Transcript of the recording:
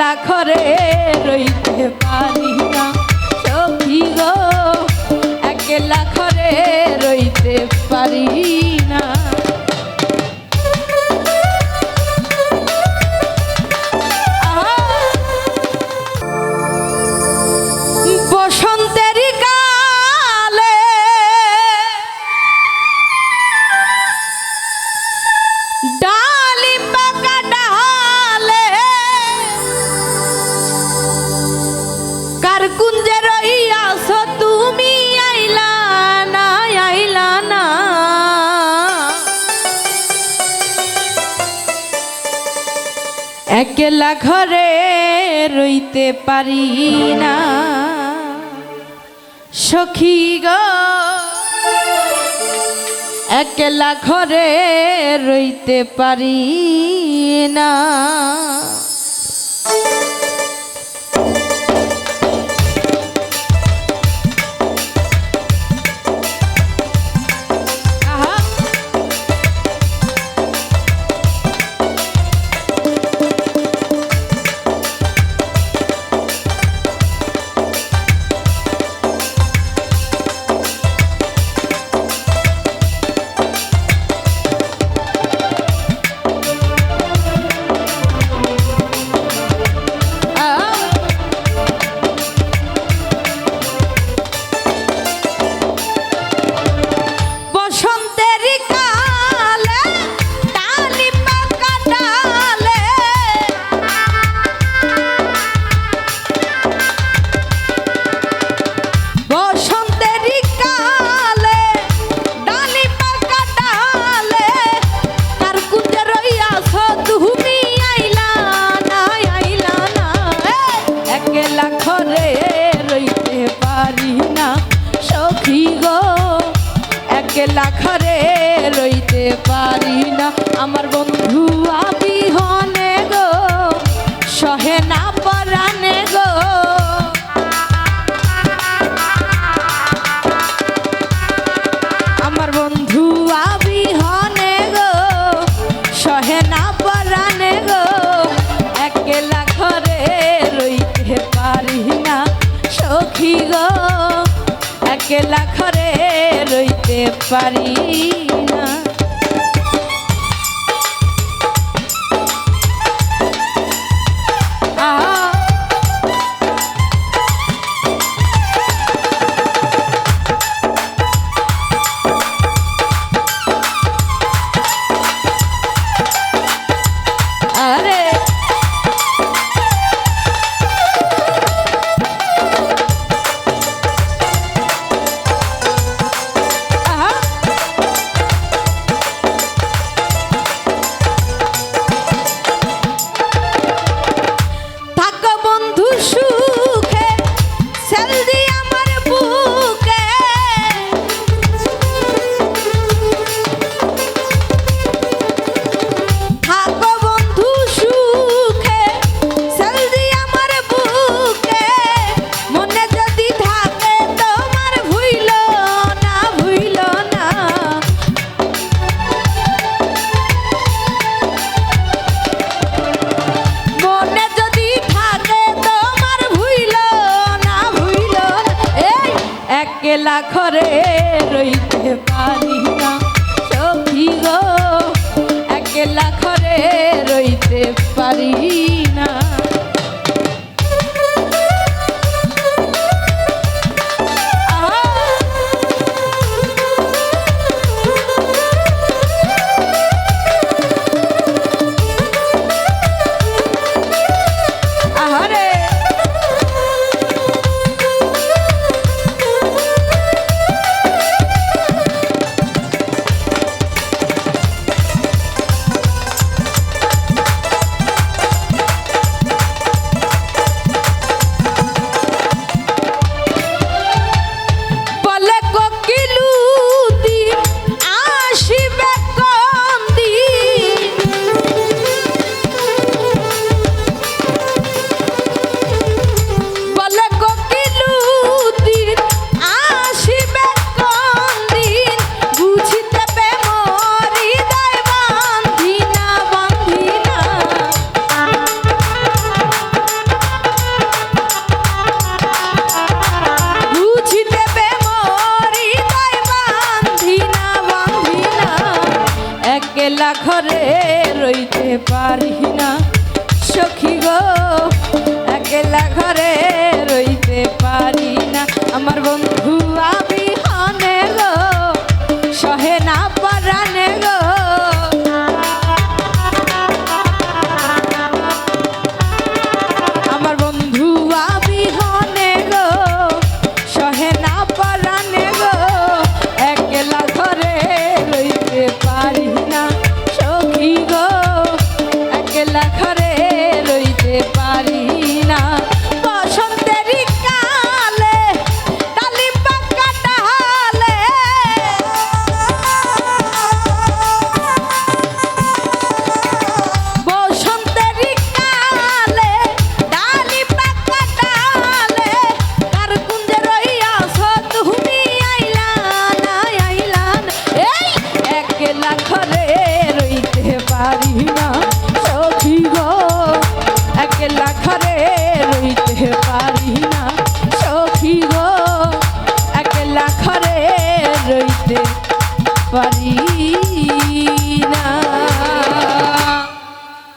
একলা ঘরে রইতে পারি না। সখী গো একলা ঘরে রইতে পারি একলা ঘরে রইতে পারি না। সখী গ একলা ঘরে রইতে পারি না। রইতে পারি না। আমার বন্ধু আবিহনে গো, সহে না পরানে গো। আমার বন্ধু আবিহনে গো, সহে না পরানে গো। একলা ঘরে রইতে পারি না সখী গো, একলা ঘরে পারি না। আরে একলা ঘরে রইতে পারি না। সখী গো একলা ঘরে রইতে পারি না। সখী গো একলা ঘরে রইতে পারি না। আমার বন্ধু আপ